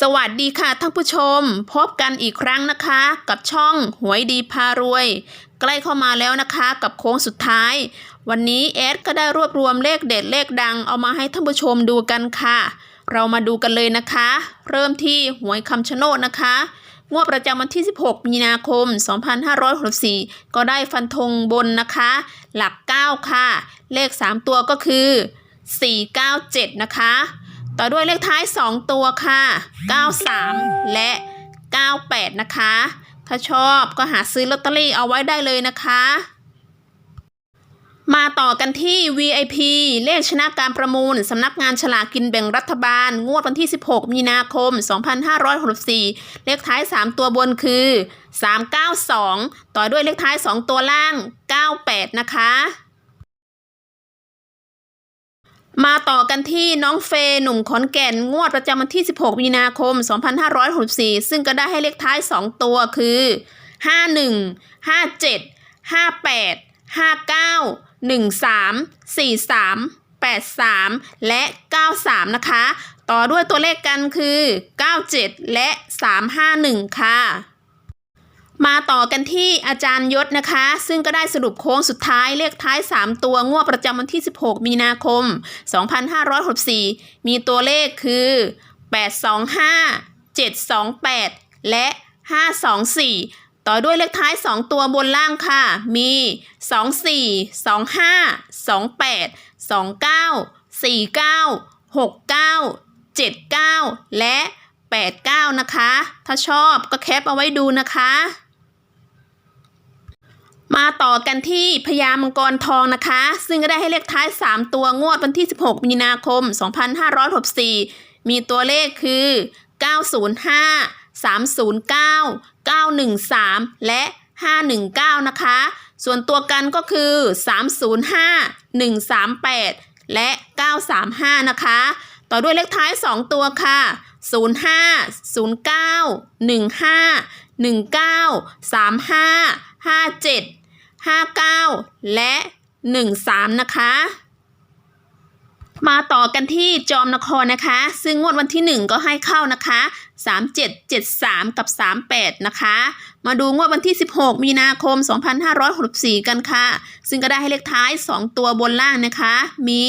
สวัสดีค่ะท่านผู้ชม พบกันอีกครั้งนะคะ กับช่องหวยดีพารวย ใกล้เข้ามาแล้วนะคะ กับโค้งสุดท้าย วันนี้แอดก็ได้รวบรวมเลขเด็ดเลขดังเอามาให้ท่านผู้ชมดูกันค่ะ เรามาดูกันเลยนะคะ เริ่มที่หวยคำชะโนดนะคะงวดประจำวันที่ 16 มีนาคม 2564 ก็ได้ฟันธงบนนะคะ หลัก 9 ค่ะ เลข 3 ตัวก็คือ 497 นะคะ ต่อด้วยเลขท้าย 2 ตัวค่ะ 93 และ 98 นะคะ ถ้าชอบก็หาซื้อลอตเตอรี่เอาไว้ได้เลยนะคะ มาต่อกันที่ VIP เลขชนะการประมูลสำนักงานฉลากกินแบ่งรัฐบาล งวดวันที่ 16 มีนาคม 2564 เลขท้าย 3 ตัวบนคือ 392 ต่อด้วยเลขท้าย 2 ตัวล่าง 98 นะคะ มาต่อกันที่น้องเฟยหนุ่มขอนแก่น งวดประจำวันที่ 16 มีนาคม 2564 ซึ่งก็ได้ให้เลขท้าย 2 ตัวคือ 51 57 58 59 13 43 83 และ 93 นะคะ ต่อด้วยตัวเลขกันคือ 97 และ 351 ค่ะ มาต่อกันที่อาจารย์ยศนะคะ ซึ่งก็ได้สรุปโค้งสุดท้ายเลขท้าย 3 ตัวงวดประจำวันที่ 16 มีนาคม 2564 มีตัวเลขคือ 825 728 และ 524 ต่อด้วยเลขท้าย 2 ตัวบนล่างค่ะ มี 24 25 28 29 49 69 79 และ 89 นะคะ ถ้าชอบก็แคปเอาไว้ดูนะคะ มาต่อกันที่พญามังกรทองนะคะ ซึ่งก็ได้ให้เลขท้าย 3 ตัวงวดวันที่ 16 มีนาคม 2564 มีตัวเลขคือ 905 309 913 และ 519 นะคะ ส่วนตัวกันก็คือ 305 138 และ 935 นะคะ ต่อด้วยเลขท้าย 2 ตัวค่ะ 05 09 15 19 35 57 59 และ 13 นะคะ มาต่อกันที่จอมนครนะคะ ซึ่งงวดวันที่ 1 ก็ให้เข้านะคะ 3773 กับ 38 นะคะ มาดูงวดวันที่ 16 มีนาคม 2564 กันค่ะ ซึ่งก็ได้ให้เลขท้าย 2 ตัวบนล่างนะคะ มี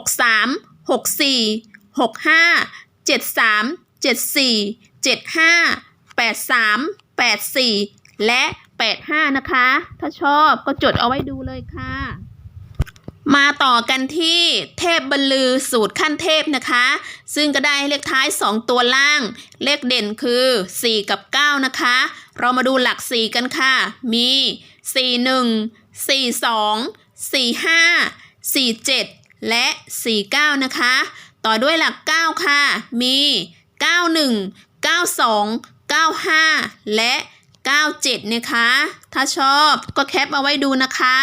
63 64 65 73 74 75 83 84 และ 85 นะคะ ถ้าชอบก็จดเอาไว้ดูเลยค่ะ มาต่อกันที่เทพบรรลือสูตรขั้นเทพนะคะ ซึ่งก็ได้เลขท้าย 2 ตัวล่าง เลขเด่นคือ 4 กับ 9 นะคะ เรามาดูหลัก 4 กันค่ะ มี 41 42 45 47 และ 49 นะคะ ต่อด้วยหลัก 9 ค่ะ มี 91 92 95 และ 97 นะคะ ถ้าชอบก็แคปเอาไว้ดูนะคะ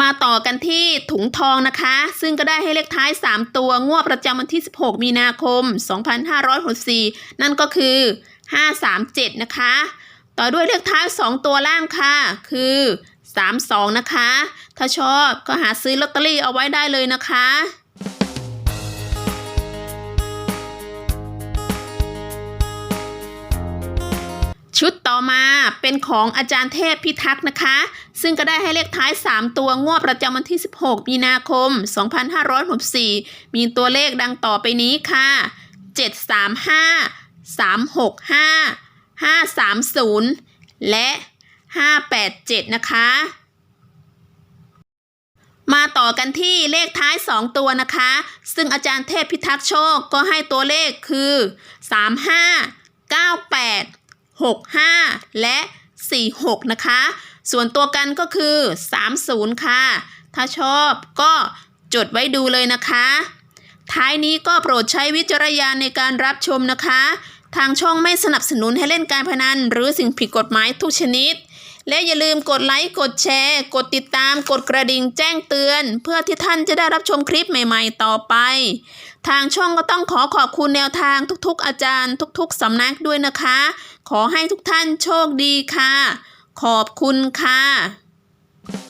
มาต่อกันที่ถุงทองนะคะ ซึ่งก็ได้ให้เลขท้าย 3 ตัวงวดประจำวันที่ 16 มีนาคม 2564 นั่นก็คือ 537 นะคะ ต่อด้วยเลขท้าย 2 ตัวล่างค่ะ คือ 32 นะคะ ถ้าชอบก็หาซื้อลอตเตอรี่เอาไว้ได้เลยนะคะชุดต่อมาเป็นของอาจารย์เทพพิทักษ์นะคะ ซึ่งก็ได้ให้เลขท้าย 3 ตัวงวดประจำวันที่ 16 มีนาคม 2564 มีตัวเลขดังต่อไปนี้ค่ะ 735 365 530 และ 587 นะคะ มาต่อกันที่เลขท้าย 2 ตัวนะคะ ซึ่งอาจารย์เทพพิทักษ์โชคก็ให้ตัวเลขคือ 35 98 65 และ 46 นะคะ ส่วนตัวกันก็คือ 30 ค่ะ ถ้าชอบก็จดไว้ดูเลยนะคะ ท้ายนี้ก็โปรดใช้วิจารณญาณในการรับชมนะคะ ทางช่องไม่สนับสนุนให้เล่นการพนัน หรือสิ่งผิดกฎหมายทุกชนิด และอย่าลืมกดไลค์ กดแชร์ กดติดตาม กดกระดิ่งแจ้งเตือน เพื่อที่ท่านจะได้รับชมคลิปใหม่ๆต่อไป ทางช่องก็ต้องขอขอบคุณแนวทางทุกๆ อาจารย์ ทุกๆสำนักด้วยนะคะ ขอให้ทุกท่านโชคดีค่ะ ขอบคุณค่ะ